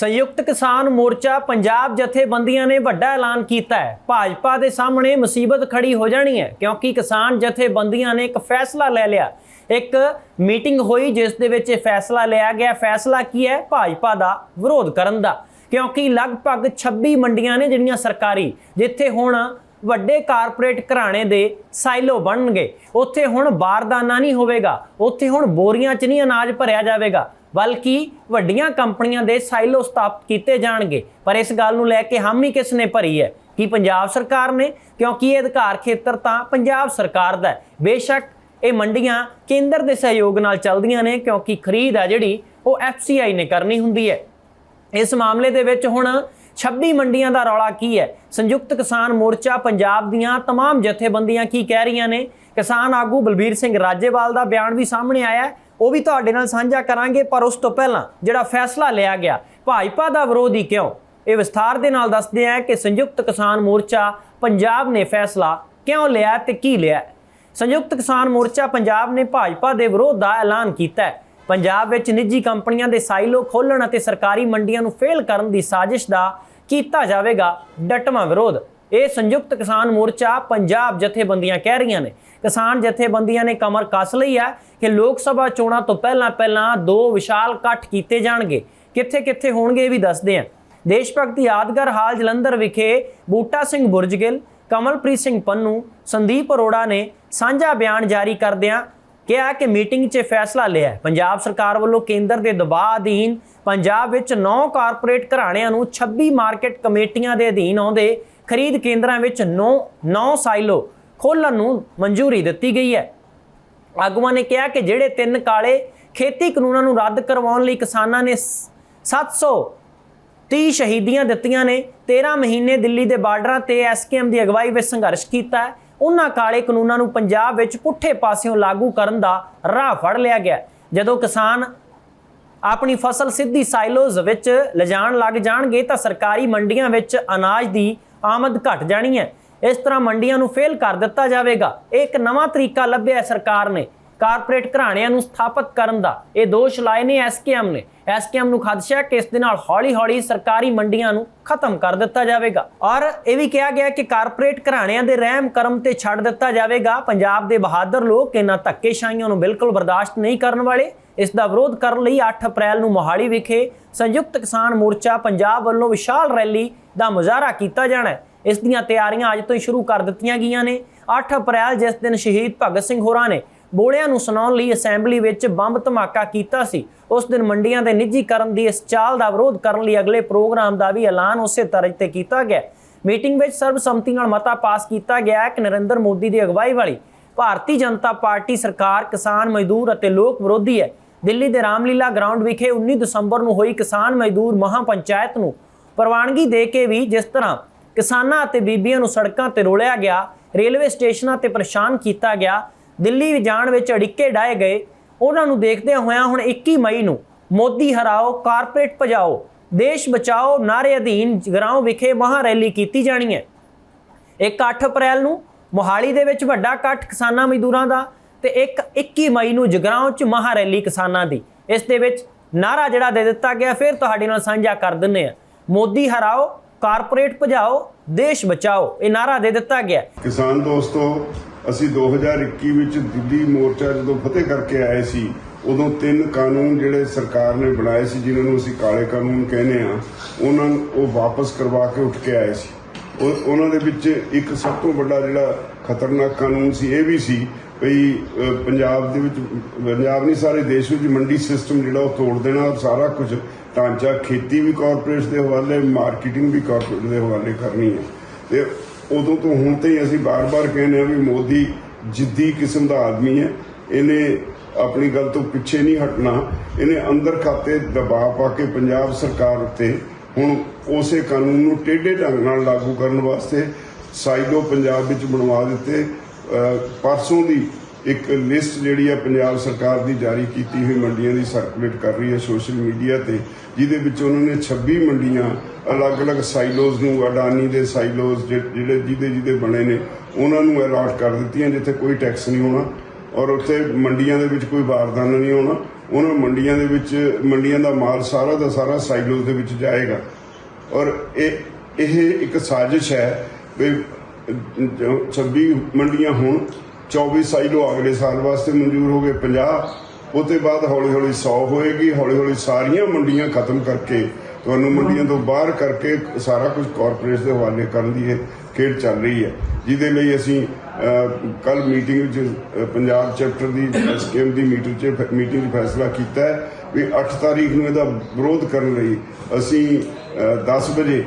ਸੰਯੁਕਤ ਕਿਸਾਨ ਮੋਰਚਾ ਪੰਜਾਬ ਜਥੇਬੰਦੀਆਂ ਨੇ ਵੱਡਾ ਐਲਾਨ ਕੀਤਾ ਹੈ। ਭਾਜਪਾ ਦੇ ਸਾਹਮਣੇ ਮੁਸੀਬਤ ਖੜੀ ਹੋ ਜਾਣੀ ਹੈ, ਕਿਉਂਕਿ ਕਿਸਾਨ ਜਥੇਬੰਦੀਆਂ ਨੇ ਇੱਕ ਫੈਸਲਾ ਲੈ ਲਿਆ। ਇੱਕ ਮੀਟਿੰਗ ਹੋਈ, ਜਿਸ ਦੇ ਵਿੱਚ ਇਹ ਫੈਸਲਾ ਲਿਆ ਗਿਆ। ਫੈਸਲਾ ਕੀ ਹੈ? ਭਾਜਪਾ ਦਾ ਵਿਰੋਧ ਕਰਨ ਦਾ। ਕਿਉਂਕਿ ਲਗਭਗ 26 ਮੰਡੀਆਂ ਨੇ ਜਿਹੜੀਆਂ ਸਰਕਾਰੀ, ਜਿੱਥੇ ਹੁਣ ਵੱਡੇ ਕਾਰਪੋਰੇਟ ਘਰਾਣੇ ਦੇ ਸਾਈਲੋ ਬਣਨਗੇ। ਉੱਥੇ ਹੁਣ ਬਾਰਦਾਨਾ ਨਹੀਂ ਹੋਵੇਗਾ। ਉੱਥੇ ਹੁਣ ਬੋਰੀਆਂ 'ਚ ਨਹੀਂ ਅਨਾਜ ਭਰਿਆ ਜਾਵੇਗਾ। ਬਲਕਿ ਵੱਡੀਆਂ ਕੰਪਨੀਆਂ ਦੇ ਸਾਈਲੋ ਸਥਾਪਿਤ ਕੀਤੇ ਜਾਣਗੇ ਪਰ ਇਸ ਗੱਲ ਨੂੰ ਲੈ ਕੇ ਹਾਮੀ ਕਿਸ ਨੇ ਭਰੀ ਹੈ ਕਿ ਪੰਜਾਬ ਸਰਕਾਰ ਨੇ ਕਿਉਂਕਿ ਇਹ ਅਧਿਕਾਰ ਖੇਤਰ ਤਾਂ ਪੰਜਾਬ ਸਰਕਾਰ ਦਾ ਹੈ ਬੇਸ਼ੱਕ ਇਹ ਮੰਡੀਆਂ ਕੇਂਦਰ ਦੇ ਸਹਿਯੋਗ ਨਾਲ ਚੱਲਦੀਆਂ ਨੇ ਕਿਉਂਕਿ ਖਰੀਦ ਆ ਜਿਹੜੀ ਉਹ ਐਫਸੀਆਈ ਨੇ ਕਰਨੀ ਹੁੰਦੀ ਹੈ ਇਸ ਮਾਮਲੇ ਦੇ ਵਿੱਚ ਹੁਣ 26 ਮੰਡੀਆਂ ਦਾ ਰੌਲਾ ਕੀ ਹੈ ਸੰਯੁਕਤ ਕਿਸਾਨ ਮੋਰਚਾ ਪੰਜਾਬ ਦੀਆਂ तमाम ਜਥੇਬੰਦੀਆਂ ਕੀ ਕਹਿ ਰਹੀਆਂ ਨੇ ਕਿਸਾਨ ਆਗੂ ਬਲਬੀਰ ਸਿੰਘ ਰਾਜੇਵਾਲ ਦਾ ਬਿਆਨ ਵੀ ਸਾਹਮਣੇ ਆਇਆ ਹੈ ਉਹ ਵੀ ਤੁਹਾਡੇ ਨਾਲ ਸਾਂਝਾ ਕਰਾਂਗੇ, ਪਰ ਉਸ ਤੋਂ ਪਹਿਲਾਂ ਜਿਹੜਾ ਫੈਸਲਾ ਲਿਆ ਗਿਆ, ਭਾਜਪਾ ਦਾ ਵਿਰੋਧ ਹੀ ਕਿਉਂ? ਇਹ ਵਿਸਥਾਰ ਦੇ ਨਾਲ ਦੱਸਦੇ ਆ ਕਿ ਸੰਯੁਕਤ ਕਿਸਾਨ ਮੋਰਚਾ ਪੰਜਾਬ ਨੇ ਫੈਸਲਾ ਕਿਉਂ ਲਿਆ ਤੇ ਕੀ ਲਿਆ? ਸੰਯੁਕਤ ਕਿਸਾਨ ਮੋਰਚਾ ਪੰਜਾਬ ਨੇ ਭਾਜਪਾ ਦੇ ਵਿਰੋਧ ਦਾ ਐਲਾਨ ਕੀਤਾ ਹੈ। ਪੰਜਾਬ ਵਿੱਚ ਨਿੱਜੀ ਕੰਪਨੀਆਂ ਦੇ ਸਾਈਲੋ ਖੋਲਣ ਅਤੇ ਸਰਕਾਰੀ ਮੰਡੀਆਂ ਨੂੰ ਫੇਲ ਕਰਨ ਦੀ ਸਾਜ਼ਿਸ਼ ਦਾ ਕੀਤਾ ਜਾਵੇਗਾ ਡਟਵਾਂ ਵਿਰੋਧ। ਇਹ ਸੰਯੁਕਤ ਕਿਸਾਨ ਮੋਰਚਾ ਪੰਜਾਬ ਜਥੇਬੰਦੀਆਂ ਕਹਿ ਰਹੀਆਂ ਨੇ। ਕਿਸਾਨ ਜਥੇਬੰਦੀਆਂ ਨੇ ਕਮਰ ਕੱਸ ਲਈ ਹੈ ਕਿ ਲੋਕ ਸਭਾ ਚੋਣਾਂ ਤੋਂ ਪਹਿਲਾਂ ਪਹਿਲਾਂ ਦੋ ਵਿਸ਼ਾਲ ਇਕੱਠ ਕੀਤੇ ਜਾਣਗੇ। ਕਿੱਥੇ ਕਿੱਥੇ ਹੋਣਗੇ ਇਹ ਵੀ ਦੱਸਦੇ ਹਾਂ। ਦੇਸ਼ ਭਗਤੀ ਯਾਦਗਾਰ ਹਾਲ ਜਲੰਧਰ ਵਿਖੇ ਬੂਟਾ ਸਿੰਘ ਬੁਰਜਗਿੱਲ ਕਮਲਪ੍ਰੀਤ ਸਿੰਘ ਪੰਨੂ, ਸੰਦੀਪ ਅਰੋੜਾ ਨੇ ਸਾਂਝਾ ਬਿਆਨ ਜਾਰੀ ਕਰਦਿਆਂ ਕਿਹਾ ਕਿ ਮੀਟਿੰਗ 'ਚ ਫੈਸਲਾ ਲਿਆ ਪੰਜਾਬ ਸਰਕਾਰ ਵੱਲੋਂ ਕੇਂਦਰ ਦੇ ਦਬਾਅ ਅਧੀਨ ਪੰਜਾਬ ਵਿੱਚ 9 ਕਾਰਪੋਰੇਟ ਘਰਾਣਿਆਂ ਨੂੰ 26 ਮਾਰਕੀਟ ਕਮੇਟੀਆਂ ਦੇ ਅਧੀਨ ਆਉਂਦੇ ਖਰੀਦ ਕੇਂਦਰਾਂ ਵਿੱਚ 9 9 ਸਾਈਲੋ ਖੋਲ੍ਹਣ ਨੂੰ ਮਨਜ਼ੂਰੀ ਦਿੱਤੀ ਗਈ ਹੈ। ਆਗੂਆਂ ਨੇ ਕਿਹਾ ਕਿ ਜਿਹੜੇ ਤਿੰਨ ਕਾਲੇ ਖੇਤੀ ਕਾਨੂੰਨਾਂ ਨੂੰ ਰੱਦ ਕਰਵਾਉਣ ਲਈ ਕਿਸਾਨਾਂ ਨੇ ਸ- 700 30 ਸ਼ਹੀਦੀਆਂ ਦਿੱਤੀਆਂ ਨੇ 13 ਮਹੀਨੇ ਦਿੱਲੀ ਦੇ ਬਾਰਡਰਾਂ ਤੇ ਐਸਕੇਐਮ ਦੀ ਅਗਵਾਈ ਵਿੱਚ ਸੰਘਰਸ਼ ਕੀਤਾ ਹੈ। ਉਹਨਾਂ ਕਾਲੇ ਕਾਨੂੰਨਾਂ ਨੂੰ ਪੰਜਾਬ ਵਿੱਚ ਪੁੱਠੇ ਪਾਸਿਓਂ ਲਾਗੂ ਕਰਨ ਦਾ ਰਾਹ ਫੜ ਲਿਆ ਗਿਆ ਜਦੋਂ ਕਿਸਾਨ ਆਪਣੀ ਫਸਲ ਸਿੱਧੀ ਸਾਈਲੋਜ਼ ਵਿੱਚ ਲਿਜਾਣ ਲੱਗ ਜਾਣਗੇ ਤਾਂ ਸਰਕਾਰੀ ਮੰਡੀਆਂ ਵਿੱਚ ਅਨਾਜ ਦੀ ਆਮਦ ਘਟ ਜਾਣੀ ਹੈ। ਇਸ ਤਰ੍ਹਾਂ ਮੰਡੀਆਂ ਨੂੰ ਫੇਲ ਕਰ ਦਿੱਤਾ ਜਾਵੇਗਾ। ਇਹ ਇੱਕ ਨਵਾਂ ਤਰੀਕਾ ਲੱਭਿਆ ਸਰਕਾਰ ਨੇ। ਕਾਰਪੋਰੇਟ ਘਰਾਣਿਆਂ ਨੂੰ ਸਥਾਪਿਤ ਕਰਨ ਦਾ ਇਹ ਦੋਸ਼ ਲਾਏ ਨੇ ਐਸਕੇਐਮ ਨੇ। ਐਸਕੇਐਮ ਨੂੰ ਖਦਸ਼ਾ ਕਿ ਇਸ ਦੇ ਨਾਲ ਹੌਲੀ-ਹੌਲੀ ਸਰਕਾਰੀ ਮੰਡੀਆਂ ਨੂੰ ਖਤਮ ਕਰ ਦਿੱਤਾ ਜਾਵੇਗਾ। ਔਰ ਇਹ ਵੀ ਕਿਹਾ ਗਿਆ ਕਿ ਕਾਰਪੋਰੇਟ ਘਰਾਣਿਆਂ ਦੇ ਰਹਿਮ ਕਰਮ ਤੇ ਛੱਡ ਦਿੱਤਾ ਜਾਵੇਗਾ। ਪੰਜਾਬ ਦੇ ਬਹਾਦਰ ਲੋਕ ਇਹਨਾਂ ਧੱਕੇਸ਼ਾਹੀਆਂ ਨੂੰ ਬਿਲਕੁਲ ਬਰਦਾਸ਼ਤ ਨਹੀਂ ਕਰਨ ਵਾਲੇ। ਇਸ ਦਾ ਵਿਰੋਧ ਕਰਨ ਲਈ 8 ਅਪ੍ਰੈਲ ਨੂੰ ਮੋਹਾਲੀ ਵਿਖੇ ਸੰਯੁਕਤ ਕਿਸਾਨ ਮੋਰਚਾ ਪੰਜਾਬ ਵੱਲੋਂ ਵਿਸ਼ਾਲ ਰੈਲੀ ਦਾ ਮੁਜ਼ਾਹਰਾ ਕੀਤਾ ਜਾਣਾ ਹੈ। ਇਸ ਦੀਆਂ ਤਿਆਰੀਆਂ ਅੱਜ ਤੋਂ ਹੀ ਸ਼ੁਰੂ ਕਰ ਦਿੱਤੀਆਂ ਗਈਆਂ ਨੇ। 8 ਅਪ੍ਰੈਲ ਜਿਸ ਦਿਨ ਸ਼ਹੀਦ ਭਗਤ ਸਿੰਘ ਹੋਰਾਂ ਨੇ ਬੋਲਿਆਂ ਨੂੰ ਸੁਣਾਉਣ ਲਈ ਅਸੈਂਬਲੀ ਵਿੱਚ ਬੰਬ ਧਮਾਕਾ ਕੀਤਾ ਸੀ। ਉਸ ਦਿਨ ਮੰਡੀਆਂ ਦੇ ਨਿੱਜੀਕਰਨ ਦੀ ਇਸ ਚਾਲ ਦਾ ਵਿਰੋਧ ਕਰਨ ਲਈ ਅਗਲੇ ਪ੍ਰੋਗਰਾਮ ਦਾ ਵੀ ਐਲਾਨ ਉਸੇ ਤਰ੍ਹਾਂ ਤੇ ਕੀਤਾ ਗਿਆ। ਮੀਟਿੰਗ ਵਿੱਚ ਸਰਬਸੰਮਤੀ ਨਾਲ ਮਤਾ ਪਾਸ ਕੀਤਾ ਗਿਆ ਕਿ ਨਰਿੰਦਰ ਮੋਦੀ ਦੀ ਅਗਵਾਈ ਵਾਲੀ ਭਾਰਤੀ ਜਨਤਾ ਪਾਰਟੀ ਸਰਕਾਰ ਕਿਸਾਨ ਮਜ਼ਦੂਰ ਅਤੇ ਲੋਕ ਵਿਰੋਧੀ ਹੈ। ਦਿੱਲੀ ਦੇ ਰਾਮਲੀਲਾ ਗਰਾਊਂਡ ਵਿਖੇ 19 ਦਸੰਬਰ ਨੂੰ ਹੋਈ ਕਿਸਾਨ ਮਜ਼ਦੂਰ ਮਹਾ ਪੰਚਾਇਤ ਨੂੰ ਪ੍ਰਵਾਨਗੀ ਦੇ ਕੇ ਵੀ ਜਿਸ ਤਰ੍ਹਾਂ ਕਿਸਾਨਾਂ ਅਤੇ ਬੀਬੀਆਂ ਨੂੰ ਸੜਕਾਂ ਤੇ ਰੋਲਿਆ ਗਿਆ, ਰੇਲਵੇ ਸਟੇਸ਼ਨਾਂ ਤੇ ਪਰੇਸ਼ਾਨ ਕੀਤਾ ਗਿਆ ਦਿੱਲੀ ਜਾਣ ਵਿੱਚ ਅੜਿੱਕੇ ਡਾਏ ਗਏ। ਉਹਨਾਂ ਨੂੰ ਦੇਖਦਿਆਂ ਹੋਇਆਂ ਹੁਣ 21 ਮਈ ਨੂੰ ਮੋਦੀ ਹਰਾਓ, ਕਾਰਪੋਰੇਟ ਭਜਾਓ, ਦੇਸ਼ ਬਚਾਓ, ਨਾਰੇ ਅਧੀਨ ਜਗਰਾਉਂ ਵਿਖੇ ਮਹਾ ਰੈਲੀ ਕੀਤੀ ਜਾਣੀ ਹੈ। ਇੱਕ 8 ਅਪ੍ਰੈਲ ਨੂੰ ਮੋਹਾਲੀ ਦੇ ਵਿੱਚ ਵੱਡਾ ਇਕੱਠ ਕਿਸਾਨਾਂ ਮਜ਼ਦੂਰਾਂ ਦਾ ਤੇ ਇੱਕ 21 ਮਈ ਨੂੰ ਜਗਰਾਉਂ 'ਚ ਮਹਾ ਰੈਲੀ ਕਿਸਾਨਾਂ ਦੀ। ਇਸ ਦੇ ਵਿੱਚ ਨਾਰਾ ਜਿਹੜਾ ਦੇ ਦਿੱਤਾ ਗਿਆ, ਫਿਰ ਤੁਹਾਡੇ ਨਾਲ ਸਾਂਝਾ ਕਰ ਦਿੰਨੇ ਆ ਮੋਦੀ ਹਰਾਓ ਕਾਰਪੋਰੇਟ ਭਜਾਓ, ਦੇਸ਼ ਬਚਾਓ, ਇਹ ਨਾਰਾ ਦੇ ਦਿੱਤਾ ਗਿਆ। ਕਿਸਾਨ ਦੋਸਤੋ, ਅਸੀਂ 2021 ਵਿੱਚ ਦਿੱਲੀ ਮੋਰਚਾ ਜਦੋਂ ਫਤਿਹ ਕਰਕੇ ਆਏ ਸੀ, ਉਦੋਂ ਤਿੰਨ ਕਾਨੂੰਨ ਜਿਹੜੇ ਸਰਕਾਰ ਨੇ ਬਣਾਏ ਸੀ, ਜਿਨ੍ਹਾਂ ਨੂੰ ਅਸੀਂ ਕਾਲੇ ਕਾਨੂੰਨ ਕਹਿੰਦੇ ਆ ਉਹਨਾਂ ਨੂੰ ਉਹ ਵਾਪਸ ਕਰਵਾ ਕੇ ਉੱਠ ਕੇ ਆਏ ਸੀ। ਉਹ- ਉਹਨਾਂ ਦੇ ਵਿੱਚ ਇੱਕ ਸਭ ਤੋਂ ਵੱਡਾ ਜਿਹੜਾ ਖਤਰਨਾਕ ਕਾਨੂੰਨ ਸੀ, ਇਹ ਵੀ ਸੀ ਵੀ ਪੰਜਾਬ ਦੇ ਵਿੱਚ, ਪੰਜਾਬ ਨਹੀਂ, ਸਾਰੇ ਦੇਸ਼ ਵਿੱਚ ਮੰਡੀ ਸਿਸਟਮ ਜਿਹੜਾ ਉਹ ਤੋੜ ਦੇਣਾ ਔਰ ਸਾਰਾ ਕੁਝ ਢਾਂਚਾ ਖੇਤੀ ਵੀ ਕਾਰਪੋਰੇਟ ਦੇ ਹਵਾਲੇ ਮਾਰਕੀਟਿੰਗ ਵੀ ਕਾਰਪੋਰੇਟ ਦੇ ਹਵਾਲੇ ਕਰਨੀ ਹੈ। ਤੇ ਉਦੋਂ ਤੋਂ ਹੁਣ ਤੇ ਅਸੀਂ ਬਾਰ-ਬਾਰ ਕਹਿੰਦੇ ਆ ਵੀ ਮੋਦੀ ਜਿੱਦੀ ਕਿਸਮ ਦਾ ਆਦਮੀ ਹੈ, ਇਹਨੇ ਆਪਣੀ ਗੱਲ ਤੋਂ ਪਿੱਛੇ ਨਹੀਂ ਹਟਣਾ, ਇਹਨੇ ਅੰਦਰ ਖਾਤੇ ਦਬਾਅ ਪਾ ਕੇ ਪੰਜਾਬ ਸਰਕਾਰ ਉੱਤੇ ਹੁਣ ਉਸੇ ਕਾਨੂੰਨ ਨੂੰ ਟੇਢੇ ਢੰਗ ਨਾਲ ਲਾਗੂ ਕਰਨ ਵਾਸਤੇ ਸਾਈਡੋ ਪੰਜਾਬ ਵਿੱਚ ਬਣਵਾ ਦਿੱਤੇ ਪਰਸੋਂ ਦੀ ਇੱਕ ਲਿਸਟ ਜਿਹੜੀ ਆ ਪੰਜਾਬ ਸਰਕਾਰ ਦੀ ਜਾਰੀ ਕੀਤੀ ਹੋਈ ਮੰਡੀਆਂ ਦੀ ਸਰਕੂਲੇਟ ਕਰ ਰਹੀ ਹੈ ਸੋਸ਼ਲ ਮੀਡੀਆ ਤੇ, ਜਿਹਦੇ ਵਿੱਚ ਉਹਨਾਂ ਨੇ 26 ਮੰਡੀਆਂ ਅਲੱਗ-ਅਲੱਗ ਸਾਈਲੋਜ਼ ਨੂੰ, ਅਡਾਨੀ ਦੇ ਸਾਈਲੋਜ਼ ਜਿਹੜੇ ਜਿਹਦੇ ਜਿਹਦੇ ਬਣੇ ਨੇ, ਉਹਨਾਂ ਨੂੰ ਅਲਾਟ ਕਰ ਦਿੱਤੀਆਂ ਜਿੱਥੇ ਕੋਈ ਟੈਕਸ ਨਹੀਂ ਹੋਣਾ ਔਰ ਉੱਥੇ ਮੰਡੀਆਂ ਦੇ ਵਿੱਚ ਕੋਈ ਵਾਰਦਾਨਾ ਨਹੀਂ ਹੋਣਾ। ਉਹਨਾਂ ਮੰਡੀਆਂ ਦੇ ਵਿੱਚ, ਮੰਡੀਆਂ ਦਾ ਮਾਲ ਸਾਰਾ ਦਾ ਸਾਰਾ ਸਾਈਲੋਜ਼ ਦੇ ਵਿੱਚ ਜਾਏਗਾ। ਔਰ ਇਹ ਇਹ ਇੱਕ ਸਾਜ਼ਿਸ਼ ਹੈ ਵੀ ਜੋ 26 ਮੰਡੀਆਂ ਹੋਣ 24 ਸਾਈਲੋ ਅਗਲੇ ਸਾਲ ਵਾਸਤੇ ਮਨਜ਼ੂਰ ਹੋ ਗਏ 50 ਉਹਦੇ ਬਾਅਦ ਹੌਲੀ ਹੌਲੀ 100 ਹੋਏਗੀ ਹੌਲੀ ਹੌਲੀ ਸਾਰੀਆਂ ਮੰਡੀਆਂ ਖਤਮ ਕਰਕੇ ਤੁਹਾਨੂੰ ਮੰਡੀਆਂ ਤੋਂ ਬਾਹਰ ਕਰਕੇ ਸਾਰਾ ਕੁਝ ਕਾਰਪੋਰੇਟ ਦੇ ਹਵਾਲੇ ਕਰਨ ਦੀ ਇਹ ਖੇਡ ਚੱਲ ਰਹੀ ਹੈ। ਜਿਹਦੇ ਲਈ ਅਸੀਂ ਕੱਲ ਮੀਟਿੰਗ ਵਿੱਚ ਪੰਜਾਬ ਚੈਪਟਰ ਦੀ ਸਕੀਮ ਦੀ ਮੀਟਿੰਗ 'ਚ ਮੀਟਿੰਗ 'ਚ ਫੈਸਲਾ ਕੀਤਾ ਹੈ ਵੀ 8 ਤਾਰੀਖ ਨੂੰ ਇਹਦਾ ਵਿਰੋਧ ਕਰਨ ਲਈ ਅਸੀਂ ਅ, 10 ਵਜੇ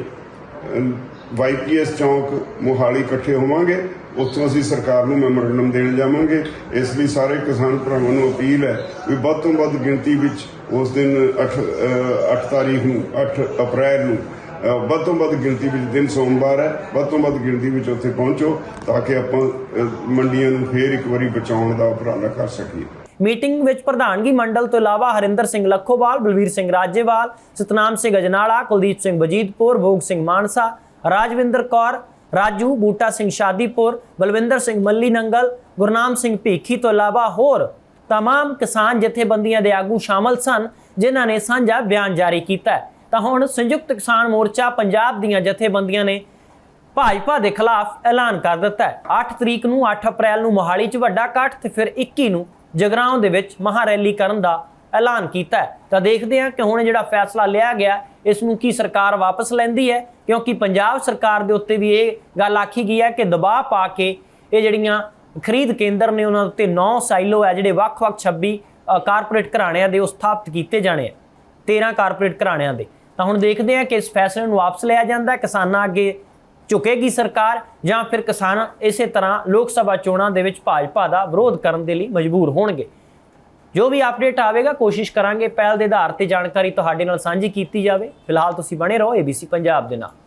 ਵਾਈਪੀਐਸ ਚੌਂਕ ਮੋਹਾਲੀ ਇਕੱਠੇ ਹੋਵਾਂਗੇ, ਉੱਥੋਂ ਅਸੀਂ ਸਰਕਾਰ ਨੂੰ ਮੈਮੋਰੰਡਮ ਦੇਣ ਜਾਵਾਂਗੇ। ਇਸ ਲਈ ਸਾਰੇ ਕਿਸਾਨ ਭਰਾਵਾਂ ਨੂੰ ਅਪੀਲ ਹੈ ਵੀ ਵੱਧ ਤੋਂ ਵੱਧ ਗਿਣਤੀ ਵਿੱਚ ਉਸ ਦਿਨ 8 8 ਤਾਰੀਖ ਨੂੰ 8 ਅਪ੍ਰੈਲ ਨੂੰ ਵੱਧ ਤੋਂ ਵੱਧ ਗਿਣਤੀ ਵਿੱਚ ਦਿਨ ਸੋਮਵਾਰ ਹੈ, ਵੱਧ ਤੋਂ ਵੱਧ ਗਿਣਤੀ ਵਿੱਚ ਉੱਥੇ ਪਹੁੰਚੋ ਤਾਂ ਕਿ ਆਪਾਂ ਮੰਡੀਆਂ ਨੂੰ ਫੇਰ ਇੱਕ ਵਾਰੀ ਬਚਾਉਣ ਦਾ ਉਪਰਾਲਾ ਕਰ ਸਕੀਏ। ਮੀਟਿੰਗ ਵਿੱਚ ਪ੍ਰਧਾਨਗੀ ਮੰਡਲ ਤੋਂ ਇਲਾਵਾ ਹਰਿੰਦਰ ਸਿੰਘ ਲੱਖੋਵਾਲ, ਬਲਵੀਰ ਸਿੰਘ ਰਾਜੇਵਾਲ, ਸਤਨਾਮ ਸਿੰਘ ਅਜਨਾਲਾ, ਕੁਲਦੀਪ ਸਿੰਘ ਬਜੀਤਪੁਰ ਭੋਗ ਸਿੰਘ ਮਾਨਸਾ ਰਾਜਵਿੰਦਰ ਕੌਰ ਰਾਜੂ ਬੂਟਾ ਸਿੰਘ ਸ਼ਾਦੀਪੁਰ ਬਲਵਿੰਦਰ ਸਿੰਘ ਮੱਲੀ ਨੰਗਲ ਗੁਰਨਾਮ ਸਿੰਘ ਭੀਖੀ ਤੋਂ ਇਲਾਵਾ ਹੋਰ तमाम ਕਿਸਾਨ ਜਥੇਬੰਦੀਆਂ ਦੇ ਆਗੂ ਸ਼ਾਮਲ ਸਨ ਜਿਨ੍ਹਾਂ ਨੇ ਸਾਂਝਾ ਬਿਆਨ ਜਾਰੀ ਕੀਤਾ ਹੈ। ਤਾਂ ਹੁਣ ਸੰਯੁਕਤ ਕਿਸਾਨ ਮੋਰਚਾ ਪੰਜਾਬ ਦੀਆਂ ਜਥੇਬੰਦੀਆਂ ਨੇ ਭਾਜਪਾ ਦੇ ਖਿਲਾਫ ਐਲਾਨ ਕਰ ਦਿੱਤਾ ਹੈ 8 ਤਰੀਕ ਨੂੰ 8 ਅਪ੍ਰੈਲ ਨੂੰ ਮੋਹਾਲੀ 'ਚ ਵੱਡਾ ਇਕੱਠ ਤੇ ਫਿਰ 21 ਨੂੰ ਜਗਰਾਉਂ ਦੇ ਵਿੱਚ ਮਹਾ ਰੈਲੀ ਕਰਨ ਦਾ ਐਲਾਨ ਕੀਤਾ ਹੈ ਤਾਂ ਦੇਖਦੇ ਹਾਂ ਕਿ ਹੁਣ ਇਹ ਜਿਹੜਾ ਫੈਸਲਾ ਲਿਆ ਗਿਆ ਇਸ ਨੂੰ ਕੀ ਸਰਕਾਰ ਵਾਪਸ ਲੈਂਦੀ ਹੈ? ਕਿਉਂਕਿ ਪੰਜਾਬ ਸਰਕਾਰ ਦੇ ਉੱਤੇ ਵੀ ਇਹ ਗੱਲ ਆਖੀ ਗਈ ਹੈ ਕਿ ਦਬਾਅ ਪਾ ਕੇ ਇਹ ਜਿਹੜੀਆਂ ਖਰੀਦ ਕੇਂਦਰ ਨੇ ਉਹਨਾਂ ਉੱਤੇ 9 ਸਾਈਲੋ ਹੈ, ਜਿਹੜੇ ਵੱਖ-ਵੱਖ 26 ਕਾਰਪੋਰੇਟ ਘਰਾਣਿਆਂ ਦੇ ਉਹ ਸਥਾਪਿਤ ਕੀਤੇ ਜਾਣੇ ਆ 13 ਕਾਰਪੋਰੇਟ ਘਰਾਣਿਆਂ ਦੇ। ਤਾਂ ਹੁਣ ਦੇਖਦੇ ਹਾਂ ਕਿ ਇਸ ਫੈਸਲੇ ਨੂੰ ਵਾਪਸ ਲਿਆ ਜਾਂਦਾ ਕਿਸਾਨਾਂ ਅੱਗੇ ਝੁਕੇਗੀ ਸਰਕਾਰ ਜਾਂ ਫਿਰ ਕਿਸਾਨ ਇਸੇ ਤਰ੍ਹਾਂ ਲੋਕ ਸਭਾ ਚੋਣਾਂ ਦੇ ਵਿੱਚ ਭਾਜਪਾ ਦਾ ਵਿਰੋਧ ਕਰਨ ਦੇ ਲਈ ਮਜਬੂਰ ਹੋਣਗੇ। ਜੋ ਵੀ ਅਪਡੇਟ ਆਵੇਗਾ, ਕੋਸ਼ਿਸ਼ ਕਰਾਂਗੇ ਪਹਿਲ ਦੇ ਆਧਾਰ ਤੇ ਜਾਣਕਾਰੀ ਤੁਹਾਡੇ ਨਾਲ ਸਾਂਝੀ ਕੀਤੀ ਜਾਵੇ। ਫਿਲਹਾਲ ਤੁਸੀਂ ਬਣੇ ਰਹੋ ABC ਪੰਜਾਬ ਦੇ ਨਾਲ।